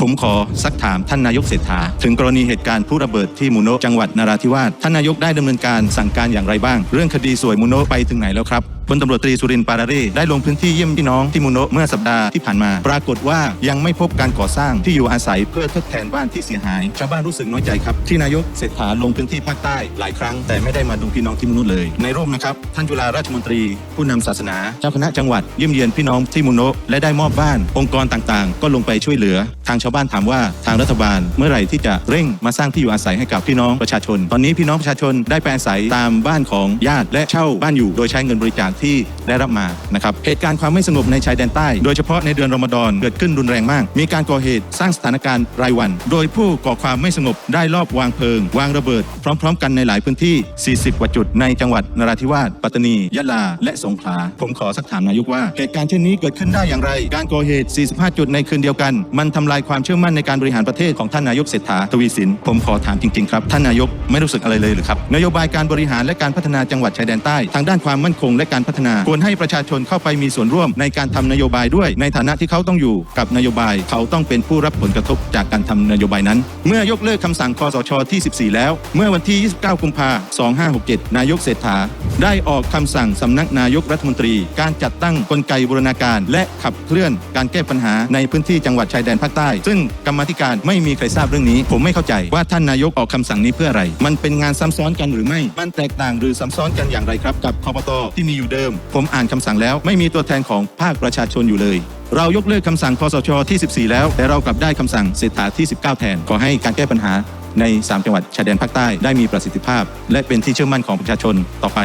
ผมขอซักถามท่านนายกเศรษฐา ถึงกรณีเหตุการณ์ผู้ระเบิดที่มูโนะจังหวัดนราธิวาสท่านนายกได้ดำเนินการสั่งการอย่างไรบ้าง เรื่องคดีสวยมูโนะไปถึงไหนแล้วครับ พลตำรวจตรีสุรินทร์ปาราเร่ได้ลงพื้นที่เยี่ยมพี่น้องที่มูโนะเมื่อสัปดาห์ที่ผ่านมา ปรากฏว่ายังไม่พบการก่อสร้างที่อยู่อาศัยเพื่อทดแทนบ้านที่เสียหาย ชาวบ้านรู้สึกน้อยใจครับ ที่นายกเศรษฐาลงพื้นที่ภาคใต้หลายครั้ง แต่ไม่ได้มาดูพี่น้องที่มูโนะเลย ในร่มนะครับท่านจุฬาราชมนตรี ผู้นำศาสนา เจ้าคณะจังหวัดเยี่ยมเยียนพี่น้องที่มูโนะและได้มอบบ้าน องค์กรต่างๆ ก็ลงไปช่วยเหลือ ทางชาวบ้านถามว่าทางรัฐบาลเมื่อไหร่ที่จะเร่งมาสร้างที่อยู่อาศัยให้กับพี่น้องประชาชน ตอนนี้พี่น้องประชาชนได้ไปอาศัยตามบ้านของญาติและเช่าบ้านอยู่โดยใช้เงินบริจาคที่ได้รับมานะครับเหตุการณ์ความไม่สงบในชายแดนใต้ โดยเฉพาะในเดือนรอมฎอนเกิดขึ้นรุนแรงมาก มีการก่อเหตุสร้างสถานการณ์รายวัน โดยผู้ก่อความไม่สงบได้ลอบวางเพลิง วางระเบิด พร้อม ๆ กันในหลายพื้นที่ 40 กว่าจุดในจังหวัดนราธิวาสปัตตานียะลา และสงขลาผมขอสักถามนายกว่าเหตุการณ์เช่นนี้เกิดขึ้นได้อย่างไร การก่อเหตุ 45 จุดในคืนเดียวกัน มันทำลายความเชื่อมั่นในการบริหารประเทศของท่านนายกเศรษฐาทวีสินผมขอถามจริงๆครับท่านนายกไม่รู้สึกอะไรเลยหรือครับนโยบายการบริหารและการพัฒนาจังหวัดชายแดนใต้ทางด้านความมั่นคงและการพัฒนา ควรให้ประชาชนเข้าไปมีส่วนร่วมในการทำนโยบายด้วย ในฐานะที่เขาต้องอยู่กับนโยบาย เขาต้องเป็นผู้รับผลกระทบจากการทำนโยบายนั้น เมื่อยกเลิกคำสั่งคอสชที่ 14 แล้ว เมื่อวันที่ 29 กุมภาพันธ์ 2567 นายกเศรษฐา ได้ออกคำสั่งสำนักนายกรัฐมนตรี การจัดตั้งกลไกบูรณาการ และขับเคลื่อนการแก้ปัญหาในพื้นที่จังหวัดชายแดนภาคใต้ ซึ่งกรรมธิการไม่มีใครทราบเรื่องนี้ ผมไม่เข้าใจว่าท่านนายกออกคำสั่งนี้เพื่ออะไร มันเป็นงานซ้ำซ้อนกันหรือไม่ มันแตกต่างหรือซ้ำซ้อนกันอย่างไรครับ กับคอปตที่มีอยู่เดิม ผมอ่านคำสั่งแล้วไม่มีตัวแทนของภาคประชาชนอยู่เลย เรายกเลิกคำสั่งคอสชที่ 14 แล้ว แต่เรากลับได้คำสั่งเศรษฐาที่ 19 แทน ขอให้การแก้ปัญหาใน 3 จังหวัดชายแดนภาคใต้ได้มีประสิทธิภาพ และเป็นที่เชื่อมั่นของประชาชนต่อไป